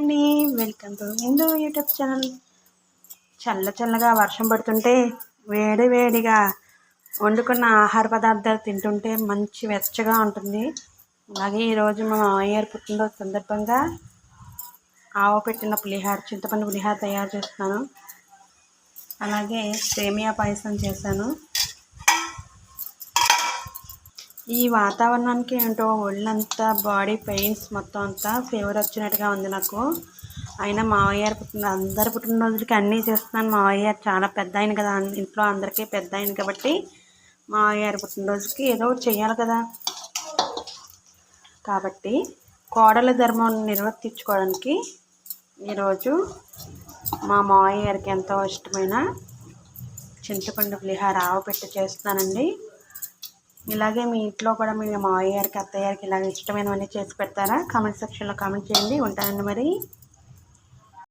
అండి. Welcome to Hindu YouTube channel. చల్ల చల్లగా వర్షం పడుతుంటే వేడి వేడిగా వండుకున్న ఆహార పదార్థాలు తింటుంటే మంచి వెచ్చగా ఉంటుంది. అలాగే ఈరోజు మా మామయ్యారు పుట్టినరోజు సందర్భంగా ఆవ పెట్టిన పులిహార చింతపండు పులిహార తయారు చేస్తున్నాను. అలాగే సేమియా పాయసం చేశాను. ఈ వాతావరణానికి ఏంటో ఒళ్ళంతా బాడీ పెయిన్స్ మొత్తం అంతా ఫీవర్ వచ్చినట్టుగా ఉంది నాకు. అయినా మావయ్య పుట్టిన అందరు పుట్టినరోజులకి అన్నీ చేస్తున్నాను. మావయ్య చాలా పెద్ద ఆయన కదా ఇంట్లో అందరికీ పెద్ద ఆయన కాబట్టి మావయ్య పుట్టినరోజుకి ఏదో చేయాలి కదా. కాబట్టి కోడల ధర్మం నిర్వర్తించుకోవడానికి ఈరోజు మా మావయ్య గారికి ఎంతో ఇష్టమైన చింతపండు పులిహార ఆవు పెట్టి చేస్తున్నానండి. ఇలాగే మీ ఇంట్లో కూడా మీ మావయ్య గారికి అత్తయ్య గారికి ఇలాగ ఇష్టమైనవన్నీ చేసి పెడతారా? కామెంట్ సెక్షన్లో కామెంట్ చేయండి. ఉంటానండి మరి.